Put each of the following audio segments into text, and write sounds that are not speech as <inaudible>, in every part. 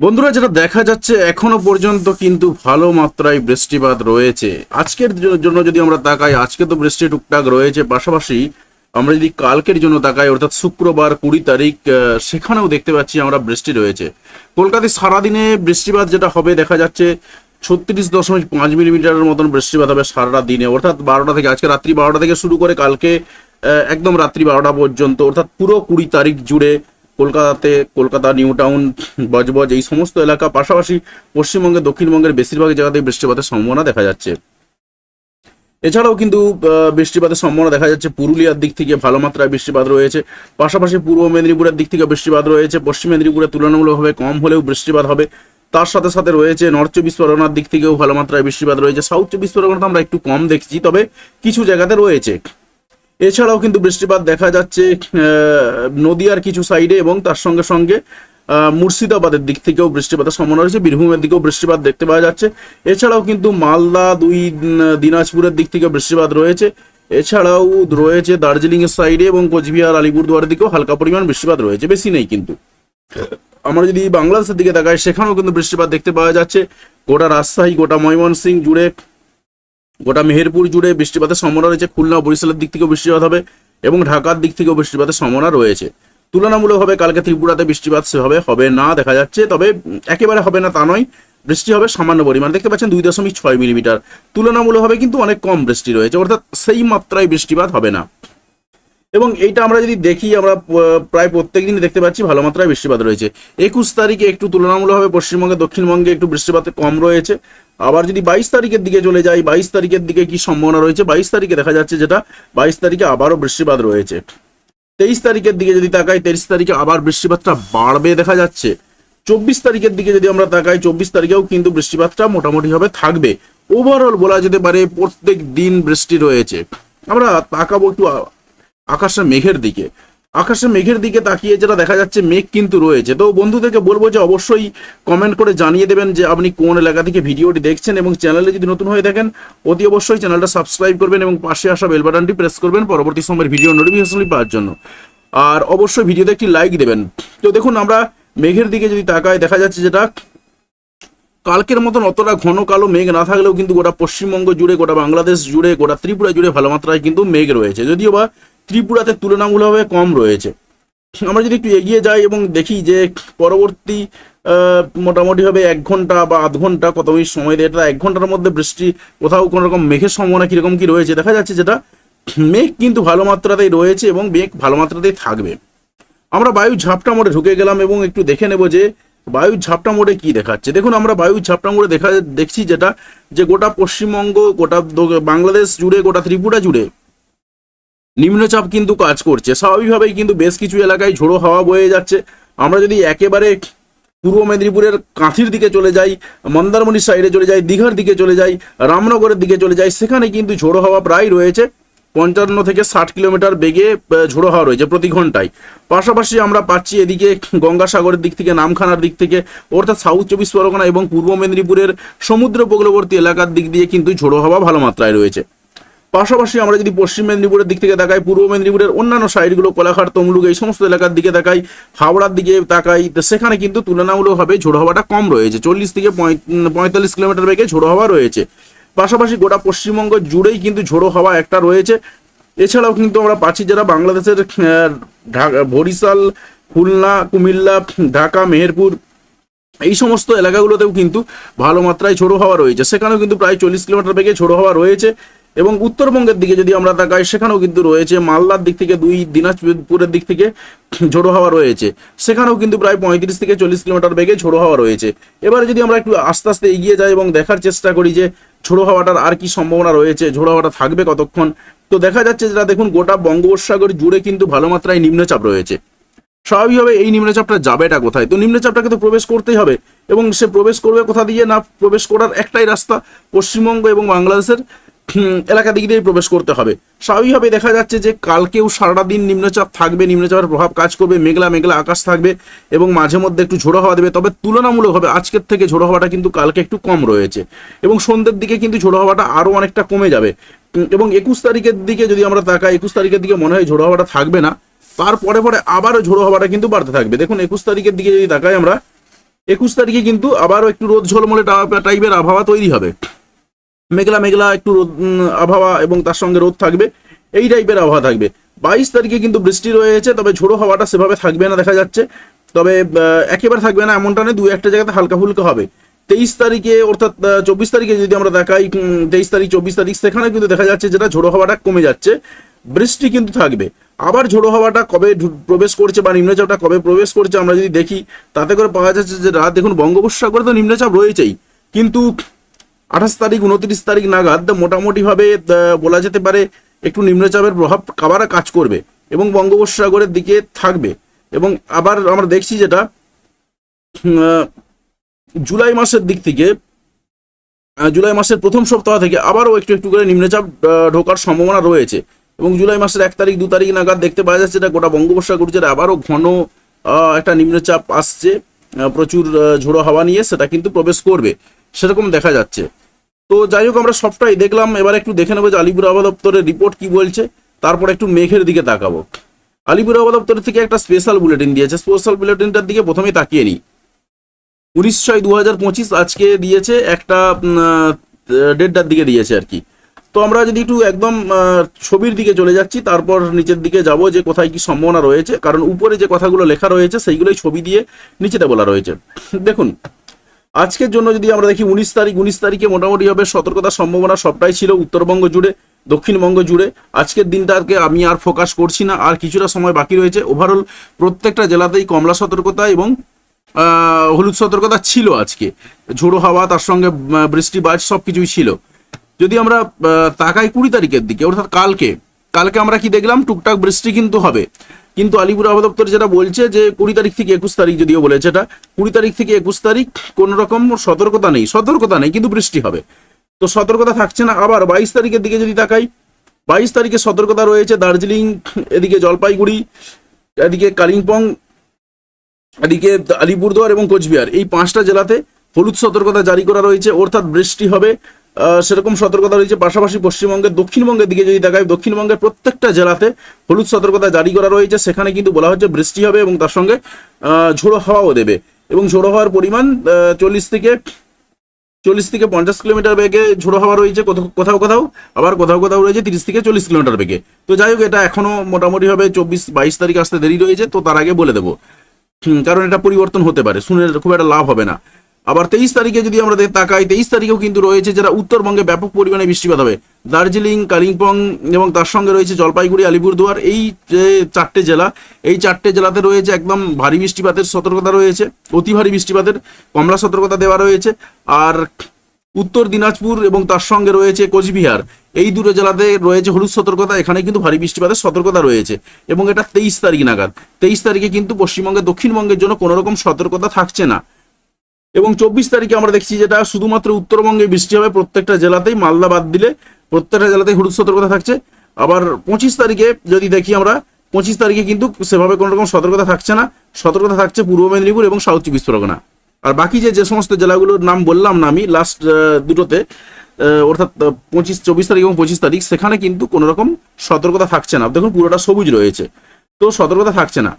বন্ধুরা, যেটা দেখা যাচ্ছে এখনও পর্যন্ত কিন্তু ভালো মাত্রায় বৃষ্টিপাত রয়েছে। আজকের জন্য যদি আমরা তাকাই, আজকে তো বৃষ্টি টুকটাক রয়েছে, পাশাপাশি আমরা যদি কালকের জন্য তাকাই, অর্থাৎ শুক্রবার কুড়ি তারিখ সেখানেও দেখতে পাচ্ছি আমরা বৃষ্টি রয়েছে। কলকাতায় সারাদিনে বৃষ্টিপাত যেটা হবে, দেখা যাচ্ছে ছত্রিশ দশমিক পাঁচ মিলিমিটারের মতন বৃষ্টিপাত হবে সারাটা দিনে। অর্থাৎ বারোটা থেকে, আজকে রাত্রি বারোটা থেকে শুরু করে কালকে একদম রাত্রি বারোটা পর্যন্ত, অর্থাৎ পুরো কুড়ি তারিখ জুড়ে কলকাতাতে, কলকাতা, নিউ টাউন বজবজ এই সমস্ত এলাকা পাশাপাশি পশ্চিমবঙ্গে, দক্ষিণবঙ্গের বেশিরভাগ জায়গাতেই বৃষ্টিপাতের সম্ভাবনা দেখা যাচ্ছে। এছাড়াও কিন্তু বৃষ্টিপাতের সম্ভাবনা দেখা যাচ্ছে। পুরুলিয়ার দিক থেকে ভালো মাত্রায় বৃষ্টিপাত রয়েছে। পাশাপাশি পূর্ব মেদিনীপুরের দিক থেকে বৃষ্টিপাত রয়েছে। পশ্চিম মেদিনীপুরে তুলনামূলকভাবে কম হলেও বৃষ্টিপাত হবে। তার সাথে সাথে রয়েছে নর্থ চব্বিশ পরগনার দিক থেকেও ভালো মাত্রায় বৃষ্টিপাত রয়েছে। সাউথ চব্বিশ পরগনাতে আমরা একটু কম দেখছি, তবে কিছু জায়গাতে রয়েছে। এছাড়াও কিন্তু বৃষ্টিপাত দেখা যাচ্ছে নদিয়ার কিছু সাইডে এবং তার সঙ্গে সঙ্গে মুর্শিদাবাদের দিক থেকেও বৃষ্টিপাতের সম্ভাবনা রয়েছে, বীরভূমের দিকেও বৃষ্টিপাত দেখতে পাওয়া যাচ্ছে। এছাড়াও কিন্তু মালদা দুই দিনাজপুরের দিক থেকে বৃষ্টিপাত রয়েছে। এছাড়াও রয়েছে দার্জিলিং এর সাইডে এবং কোচবিহার, আলিপুরদুয়ারের দিকেও হালকা পরিমাণ বৃষ্টিপাত রয়েছে, বেশি নেই কিন্তু। আমরা যদি বাংলাদেশের দিকে তাকাই, সেখানেও কিন্তু বৃষ্টিপাত দেখতে পাওয়া যাচ্ছে। গোটা রাজশাহী, গোটা ময়মনসিংহ জুড়ে গোটা মেহেরপুর জুড়ে বৃষ্টিপাতের সম্ভাবনা রয়েছে। খুলনা বরিশালের দিক থেকেও বৃষ্টিপাত হবে এবং ঢাকার দিক থেকেও বৃষ্টিপাতের সম্ভাবনা রয়েছে। তুলনামূলকভাবে কালকে ত্রিপুরাতে বৃষ্টিপাত সেভাবে হবে না দেখা যাচ্ছে, তবে একেবারে হবে না তা নয়। বৃষ্টি হবে সামান্য পরিমাণ। দেখতে পাচ্ছেন দুই দশমিক ছয় মিলিমিটার। তুলনামূলকভাবে কিন্তু অনেক কম বৃষ্টি রয়েছে, অর্থাৎ সেই মাত্রায় বৃষ্টিপাত হবে না। এবং এইটা আমরা যদি দেখি, আমরা প্রায় প্রত্যেক দিনই দেখতে পাচ্ছি ভালো মাত্রায় বৃষ্টিপাত রয়েছে। একুশ তারিখে একটু তুলনামূলকভাবে পশ্চিমবঙ্গে, দক্ষিণবঙ্গে একটু বৃষ্টিপাত কম রয়েছে। আবার যদি বাইশ তারিখের দিকে চলে যাই, বাইশ তারিখের দিকে কি সম্ভাবনা রয়েছে? বাইশ তারিখে দেখা যাচ্ছে যেটা, বাইশ তারিখে আবারও বৃষ্টিপাত রয়েছে। তেইশ তারিখের দিকে যদি তাকাই, তেইশ তারিখে আবার বৃষ্টিপাতটা বাড়বে দেখা যাচ্ছে। চব্বিশ তারিখের দিকে যদি আমরা তাকাই, চব্বিশ তারিখেও কিন্তু বৃষ্টিপাতটা মোটামুটিভাবে থাকবে। ওভারঅল বলা যেতে পারে, প্রত্যেক দিন বৃষ্টি রয়েছে। আমরা তাকাবো একটু আ- আকাশের মেঘের দিকে। আকাশের মেঘের দিকে তাকিয়ে যেটা দেখা যাচ্ছে, মেঘ কিন্তু রয়েছে। তো বন্ধুদেরকে বলব যে অবশ্যই কমেন্ট করে জানিয়ে দেবেন যে আপনি কোন এলাকা থেকে ভিডিওটি দেখছেন এবং চ্যানেলে যদি নতুন হয়ে থাকেন, অতি অবশ্যই চ্যানেলটা সাবস্ক্রাইব করবেন এবং পাশে আসা বেল বাটনটি প্রেস করবেন পরবর্তী সময়ের ভিডিও নোটিফিকেশনটি পাওয়ার জন্য। আর অবশ্যই ভিডিওতে একটি লাইক দেবেন। তো দেখুন, আমরা মেঘের দিকে যদি তাকাই, দেখা যাচ্ছে যেটা কালকের মতন অতটা ঘন কালো মেঘ না থাকলেও কিন্তু গোটা পশ্চিমবঙ্গ জুড়ে, গোটা বাংলাদেশ জুড়ে, গোটা ত্রিপুরা জুড়ে ভালো মাত্রায় কিন্তু মেঘ রয়েছে। যদিও বা ত্রিপুরাতে তুলনামূলকভাবে কম রয়েছে। আমরা যদি একটু এগিয়ে যাই এবং দেখি যে পরবর্তী মোটামুটিভাবে এক ঘণ্টা বা আধ ঘণ্টা, কত মিনিট সময় দেয়, এটা এক ঘণ্টার মধ্যে বৃষ্টি, কোথাও কোনো রকম মেঘের সম্ভাবনা কীরকম কী রয়েছে, দেখা যাচ্ছে যেটা মেঘ কিন্তু ভালো মাত্রাতেই রয়েছে এবং মেঘ ভালো মাত্রাতেই থাকবে। আমরা বায়ু ঝাপটা মোড়ে ঢুকে গেলাম এবং একটু দেখে নেব যে বায়ু ঝাপটা মোড়ে কি দেখাচ্ছে। দেখুন, আমরা বায়ু ঝাপটা মোড়ে দেখা, দেখছি যেটা, যে গোটা পশ্চিমবঙ্গ, গোটা বাংলাদেশ জুড়ে, গোটা ত্রিপুরা জুড়ে নিম্নচাপ কিন্তু কাজ করছে। স্বাভাবিকভাবেই কিন্তু বেশ কিছু এলাকায় ঝোড়ো হাওয়া বয়ে যাচ্ছে। আমরা যদি একেবারে পূর্ব মেদিনীপুরের কাঁথির দিকে চলে যাই মন্দারমণির সাইডে চলে যাই, দীঘার দিকে চলে যাই, রামনগরের দিকে চলে যাই, সেখানে কিন্তু ঝোড়ো হাওয়া প্রায় রয়েছে। পঞ্চান্ন থেকে ষাট কিলোমিটার বেগে ঝোড়ো হাওয়া রয়েছে প্রতি ঘন্টায়। পাশাপাশি আমরা পাচ্ছি এদিকে গঙ্গাসাগরের দিক থেকে, নামখানার দিক থেকে, অর্থাৎ সাউথ চব্বিশ পরগনা এবং পূর্ব মেদিনীপুরের সমুদ্র উপকূলবর্তী এলাকার দিক দিয়ে কিন্তু ঝোড়ো হাওয়া ভালো মাত্রায় রয়েছে। পাশাপাশি আমরা যদি পশ্চিম মেদিনীপুরের দিক থেকে তাকাই পূর্ব মেদিনীপুরের অন্যান্য সাইডগুলো, কোলাঘাট, তমলুক, এই সমস্ত এলাকার দিকে তাকাই হাওড়ার দিকে তাকাই সেখানে কিন্তু তুলনামূলকভাবে ঝোড়ো হওয়াটা কম রয়েছে। চল্লিশ থেকে পঁয়- পঁয়তাল্লিশ কিলোমিটার বেগে ঝোড়ো হওয়া রয়েছে। পাশাপাশি গোটা পশ্চিমবঙ্গ জুড়েই কিন্তু ঝোড়ো হওয়া একটা রয়েছে। এছাড়াও কিন্তু আমরা পাচ্ছি যারা বাংলাদেশের বরিশাল, খুলনা, কুমিল্লা, ঢাকা, মেহেরপুর, এই সমস্ত এলাকাগুলোতেও কিন্তু ভালো মাত্রায় ঝোড়ো হাওয়া রয়েছে। সেখানেও কিন্তু প্রায় চল্লিশ কিলোমিটার বেগে ঝোড়ো হাওয়া রয়েছে। এবং উত্তরবঙ্গের দিকে যদি আমরা তাকাই, সেখানেও কিন্তু রয়েছে মালদার দিক থেকে দুই, দিনাজপুরের দিক থেকে <clears throat> ঝোড়ো হাওয়া রয়েছে। সেখানেও কিন্তু প্রায় পঁয়ত্রিশ থেকে চল্লিশ কিলোমিটার বেগে ঝোড়ো হাওয়া রয়েছে। এবারে যদি আমরা একটু আস্তে আস্তে এগিয়ে যাই এবং দেখার চেষ্টা করি যে ঝোড়ো হাওয়াটার আর কি সম্ভাবনা রয়েছে, ঝোড়ো হাওয়াটা থাকবে কতক্ষণ? তো দেখা যাচ্ছে যেটা দেখুন, গোটা বঙ্গোপসাগর জুড়ে কিন্তু ভালো মাত্রায় নিম্নচাপ রয়েছে। স্বাভাবিকভাবে এই নিম্নচাপটা যাবেটা কোথায়? তো নিম্নচাপটাকে তো প্রবেশ করতেই হবে এবং সে প্রবেশ করবে কোথা দিয়ে? না, প্রবেশ করার একটাই রাস্তা পশ্চিমবঙ্গ এবং বাংলাদেশের। এলাকা দিক দিয়ে প্রবেশ করতে হবে। স্বাভাবিকভাবে দেখা যাচ্ছে যে কালকেও সারাটা দিন নিম্নচাপ থাকবে, নিম্নচাপের প্রভাব কাজ করবে, মেঘলা মেঘলা আকাশ থাকবে এবং মাঝে মধ্যে একটু ঝোড়ো হাওয়া দেবে। তবে তুলনামূলকভাবে আজকের থেকে ঝোড়ো হাওয়াটা কিন্তু কালকে একটু কম রয়েছে এবং সন্ধ্যের দিকে কিন্তু ঝোড়ো হাওয়াটা আরও অনেকটা কমে যাবে। এবং একুশ তারিখের দিকে যদি আমরা তাকাই, একুশ তারিখের দিকে মনে হয় ঝোড়ো হাওয়াটা থাকবে না। তারপরে পরে আবারও ঝোড়ো হাওয়াটা কিন্তু বাড়তে থাকবে। দেখুন, একুশ তারিখের দিকে যদি তাকাই আমরা, একুশ তারিখে কিন্তু আবারও একটু রোদ ঝলমলে টাইপের আবহাওয়া তৈরি হবে। মেঘলা মেঘলা একটু রোদ আবহাওয়া এবং তার সঙ্গে রোদ থাকবে, এই টাইপের আবহাওয়া থাকবে। বাইশ তারিখে কিন্তু বৃষ্টি রয়েছে, তবে ঝোড়ো হাওয়াটা সেভাবে থাকবে না, দেখা যাচ্ছে। তবে একেবারে থাকবে না এমনটা নেই দু একটা জায়গাতে হালকা ফুলকা হবে। তেইশ তারিখে, অর্থাৎ চব্বিশ তারিখে যদি আমরা দেখাই তেইশ তারিখ, চব্বিশ তারিখ সেখানে কিন্তু দেখা যাচ্ছে যেটা ঝোড়ো হাওয়াটা কমে যাচ্ছে। বৃষ্টি কিন্তু থাকবে। আবার ঝোড়ো হাওয়াটা কবে প্রবেশ করছে বা নিম্নচাপটা কবে প্রবেশ করছে আমরা যদি দেখি, তাতে করে পাওয়া যাচ্ছে যে রাত, দেখুন, বঙ্গোপসাগরে তো নিম্নচাপ রয়েছেই। কিন্তু আঠাশ তারিখ, উনত্রিশ তারিখ নাগাদ মোটামুটিভাবে বলা যেতে পারে একটু নিম্নচাপের প্রভাব আবার কাজ করবে এবং বঙ্গোপসাগরের দিকে থাকবে। এবং আবার আমরা দেখছি যেটা জুলাই মাসের দিক থেকে জুলাই মাসের প্রথম সপ্তাহ থেকে আবারও একটু একটু করে নিম্নচাপ ঢোকার সম্ভাবনা রয়েছে। এবং জুলাই মাসের এক তারিখ, দু তারিখ নাগাদ দেখতে পাওয়া যাচ্ছে এটা গোটা বঙ্গোপসাগর জুড়ে আবারও ঘন একটা নিম্নচাপ আসছে। প্রচুর ঝোড়ো হাওয়া নিয়ে সেটা কিন্তু প্রবেশ করবে। সেরকম দেখা যাচ্ছে। তো যাই হোক, আমরা সবটাই দেখলাম। এবার একটু দেখে নেব যে আলিপুর আবহাওয়া দপ্তরের রিপোর্ট কি বলছে। তারপর একটু মেঘের দিকে তাকাবো। আলিপুর আবহাওয়া দপ্তর থেকে একটা স্পেশাল বুলেটিন দিয়েছে। স্পেশাল বুলেটিনটার দিকে প্রথমেই তাকিয়ে নিই। উনিশ ছয় দু হাজার পঁচিশ আজকে দিয়েছে, একটা ডেটটার দিকে দিয়েছে আর কি। তো আমরা যদি একটু একদম ছবির দিকে চলে যাচ্ছি, তারপর নিচের দিকে যাব যে কোথায় কি সম্ভাবনা রয়েছে। কারণ উপরে যে কথাগুলো লেখা রয়েছে, সেইগুলোই ছবি দিয়ে নিচেতে বলা রয়েছে। দেখুন আজকের জন্য যদি আমরা দেখি উনিশ তারিখ, উনিশ তারিখে মোটামুটি হবে সতর্কতার সম্ভাবনা সবটাই ছিল উত্তরবঙ্গ জুড়ে, দক্ষিণবঙ্গ জুড়ে। আজকের দিনটাকে আমি আর ফোকাস করছি না, আর কিছুটা সময় বাকি রয়েছে। ওভারঅল প্রত্যেকটা জেলাতেই কমলা সতর্কতা এবং হলুদ সতর্কতা ছিল আজকে। ঝোড়ো হাওয়া, তার সঙ্গে বৃষ্টি বাজ সব কিছুই ছিল। যদি আমরা তাকাই কুড়ি তারিখের দিকে, অর্থাৎ কালকে কালকে আমরা কি দেখলাম? টুকটাক বৃষ্টি কিন্তু হবে। কিন্তু আলিপুর আবহাওয়া দপ্তর যেটা বলছে যে কুড়ি তারিখ থেকে একুশ তারিখ যদিও বলেছে এটা, কুড়ি তারিখ থেকে একুশ তারিখ কোন রকম সতর্কতা নেই সতর্কতা নেই কিন্তু বৃষ্টি হবে। তো সতর্কতা থাকছে না, আবার বাইশ তারিখের দিকে যদি তাকাই, বাইশ তারিখে সতর্কতা রয়েছে দার্জিলিং, এদিকে জলপাইগুড়ি, এদিকে কালিম্পং, এদিকে আলিপুরদুয়ার এবং কোচবিহার। এই পাঁচটা জেলাতে হলুদ সতর্কতা জারি করা রয়েছে, অর্থাৎ বৃষ্টি হবে। সেরকম সতর্কতা রয়েছে। পাশাপাশি পশ্চিমবঙ্গের দক্ষিণবঙ্গের দিকে যদি দেখায় দক্ষিণবঙ্গের প্রত্যেকটা জেলাতে হলুদ সতর্কতা জারি করা রয়েছে। সেখানে কিন্তু বলা হচ্ছে বৃষ্টি হবে এবং তার সঙ্গে ঝোড়ো হাওয়াও দেবে। এবং ঝোড়ো হওয়ার পরিমাণ চল্লিশ থেকে চল্লিশ থেকে পঞ্চাশ কিলোমিটার বেগে ঝোড়ো হাওয়া রয়েছে। কোথাও কোথাও আবার কোথাও কোথাও রয়েছে তিরিশ থেকে চল্লিশ কিলোমিটার বেগে। তো যাই হোক, এটা এখনও মোটামুটি ভাবে চব্বিশ, বাইশ তারিখ আসতে দেরি রয়েছে, তো তার আগে বলে দেবো। কারণ এটা পরিবর্তন হতে পারে। শুনে খুব একটা লাভ হবে না। আবার তেইশ তারিখে যদি আমরা তাকাই, তেইশ তারিখেও কিন্তু রয়েছে যারা উত্তরবঙ্গে ব্যাপক পরিমাণে বৃষ্টিপাত হবে। দার্জিলিং, কালিম্পং এবং তার সঙ্গে রয়েছে জলপাইগুড়ি, আলিপুরদুয়ার, এই যে চারটে জেলা, এই চারটে জেলাতে রয়েছে একদম ভারী বৃষ্টিপাতের সতর্কতা রয়েছে, অতি ভারী বৃষ্টিপাতের কমলা সতর্কতা দেওয়া রয়েছে। আর উত্তর দিনাজপুর এবং তার সঙ্গে রয়েছে কোচবিহার, এই দুটো জেলাতে রয়েছে হলুদ সতর্কতা, এখানে কিন্তু ভারী বৃষ্টিপাতের সতর্কতা রয়েছে এবং এটা তেইশ তারিখ নাগাদ। তেইশ তারিখে কিন্তু পশ্চিমবঙ্গের দক্ষিণবঙ্গের জন্য কোনো রকম সতর্কতা থাকছে না। এবং চব্বিশ তারিখে আমরা দেখছি যেটা শুধুমাত্র উত্তরবঙ্গে বৃষ্টি হবে, প্রত্যেকটা জেলাতেই মালদা বাদ দিলে প্রত্যেকটা জেলাতেই হলুদ সতর্কতা থাকছে। আবার পঁচিশ তারিখে যদি দেখি আমরা, পঁচিশ তারিখে কিন্তু সেভাবে কোনো রকম সতর্কতা থাকছে না। সতর্কতা থাকছে পূর্ব মেদিনীপুর এবং সাউথ চব্বিশ পরগনা। আর বাকি যে যে সমস্ত জেলাগুলোর নাম বললাম না আমি লাস্ট দুটোতে অর্থাৎ পঁচিশ, চব্বিশ তারিখ এবং পঁচিশ তারিখ, সেখানে কিন্তু কোনো রকম সতর্কতা থাকছে না। দেখুন পুরোটা সবুজ রয়েছে। তো সতর্কতা থাকছে না।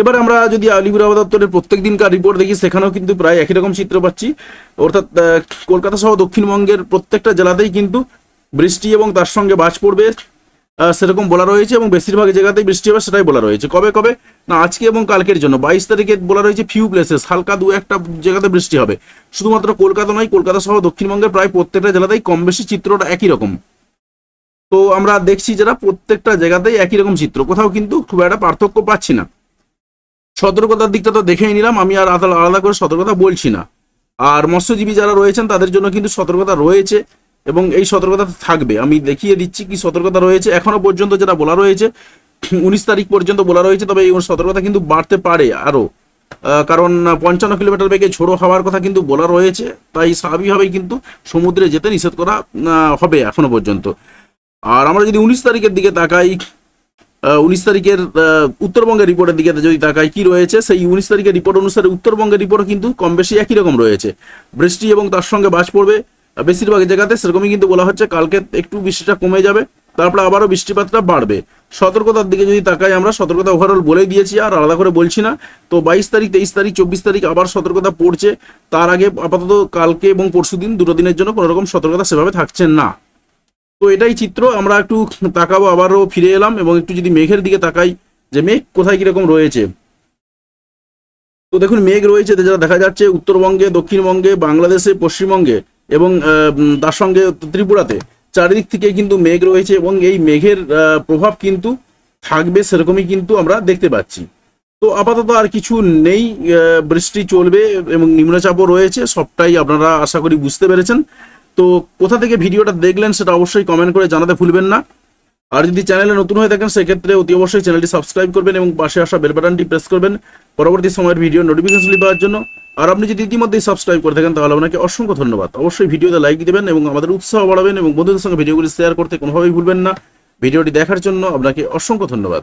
এবার আমরা যদি আলিপুর দপ্তরের প্রত্যেক দিনকার রিপোর্ট দেখি, সেখানেও কিন্তু প্রায় একই রকম চিত্র পাচ্ছি। অর্থাৎ কলকাতা সহ দক্ষিণবঙ্গের প্রত্যেকটা জেলাতেই কিন্তু বৃষ্টি এবং তার সঙ্গে বাজ পড়বে সেরকম বলা রয়েছে এবং বেশিরভাগ জায়গাতেই বৃষ্টি হবে, সেটাই বলা রয়েছে। কবে কবে? না, আজকে এবং কালকের জন্য। বাইশ তারিখে বলা রয়েছে ফিউ প্লেসেস হালকা দু একটা জায়গাতে বৃষ্টি হবে। শুধুমাত্র কলকাতা নয়, কলকাতা সহ দক্ষিণবঙ্গের প্রায় প্রত্যেকটা জেলাতেই কম বেশি চিত্রটা একই রকম। তো আমরা দেখছি যারা প্রত্যেকটা জায়গাতেই একই রকম চিত্র, কোথাও কিন্তু খুব একটা পার্থক্য পাচ্ছি না। সতর্কতার দিকটা তো দেখেই নিলাম। আমি আর আলাদা করে সতর্কতা বলছি না। আর মৎস্যজীবী যারা রয়েছেন তাদের জন্য কিন্তু সতর্কতা রয়েছে এবং এই সতর্কতা থাকবে। আমি দেখিয়ে দিচ্ছি কি সতর্কতা রয়েছে। এখনও পর্যন্ত যেটা বলা রয়েছে উনিশ তারিখ পর্যন্ত বলা রয়েছে তবে এই সতর্কতা কিন্তু বাড়তে পারে আরও আহ, কারণ পঞ্চান্ন কিলোমিটার বেগে ঝোড়ো হওয়ার কথা কিন্তু বলা রয়েছে। তাই স্বাভাবিকভাবেই কিন্তু সমুদ্রে যেতে নিষেধ করা হবে এখনও পর্যন্ত। আর আমরা যদি উনিশ তারিখের দিকে তাকাই উনিশ তারিখের উত্তরবঙ্গের রিপোর্টের দিকে যদি তাকাই, কি রয়েছে? সেই উনিশ তারিখের রিপোর্ট অনুসারে উত্তরবঙ্গের রিপোর্ট কিন্তু কম বেশি একই রকম রয়েছে। বৃষ্টি এবং তার সঙ্গে বাজ পড়বে। বেশিরভাগ জায়গাতে সেরকমই কিন্তু বলা হচ্ছে কালকে একটু বৃষ্টিটা কমে যাবে, তারপরে আবারও বৃষ্টিপাতটা বাড়বে। সতর্কতার দিকে যদি তাকাই আমরা, সতর্কতা ওভারঅল বলে দিয়েছি, আর আলাদা করে বলছি না। তো বাইশ তারিখ, তেইশ তারিখ, চব্বিশ তারিখ আবার সতর্কতা পড়ছে। তার আগে আপাতত কালকে এবং পরশু দিন দুটো দিনের জন্য কোনোরকম সতর্কতা সেভাবে থাকছে না। তো এটাই চিত্র, আমরা একটু তাকাবো, আবারও ফিরে এলাম এবং একটু যদি মেঘের দিকে তাকাই যে মেঘ কোথায় কীরকম রয়েছে। তো দেখুন, মেঘ রয়েছে যেটা দেখা যাচ্ছে উত্তরবঙ্গে, দক্ষিণবঙ্গে, বাংলাদেশে, পশ্চিমবঙ্গে এবং তার সঙ্গে ত্রিপুরাতে। চারিদিক থেকে কিন্তু মেঘ রয়েছে এবং এই মেঘের প্রভাব কিন্তু থাকবে সেরকমই কিন্তু আমরা দেখতে পাচ্ছি। তো আপাতত আর কিছু নেই বৃষ্টি চলবে এবং নিম্নচাপও রয়েছে, সবটাই আপনারা আশা করি বুঝতে পেরেছেন। তো কোথা থেকে ভিডিওটা দেখলেন সেটা অবশ্যই কমেন্ট করে জানাতে ভুলবেন না। আর যদি চ্যানেলে নতুন হয়ে থাকেন, সেক্ষেত্রে অতি অবশ্যই চ্যানেলটি সাবস্ক্রাইব করবেন এবং পাশে আসা বেল বাটনটি প্রেস করবেন পরবর্তী সময়ের ভিডিও নোটিফিকেশন পাওয়ার জন্য। আর আপনি যদি ইতিমধ্যেই সাবস্ক্রাইব করে থাকেন, তাহলে আপনাকে অসংখ্য ধন্যবাদ। অবশ্যই ভিডিওতে লাইক দিবেন এবং আমাদের উৎসাহ বাড়াবেন এবং বন্ধুদের সঙ্গে ভিডিওগুলি শেয়ার করতে কোনোভাবেই ভুলবেন না। ভিডিওটি দেখার জন্য আপনাকে অসংখ্য ধন্যবাদ।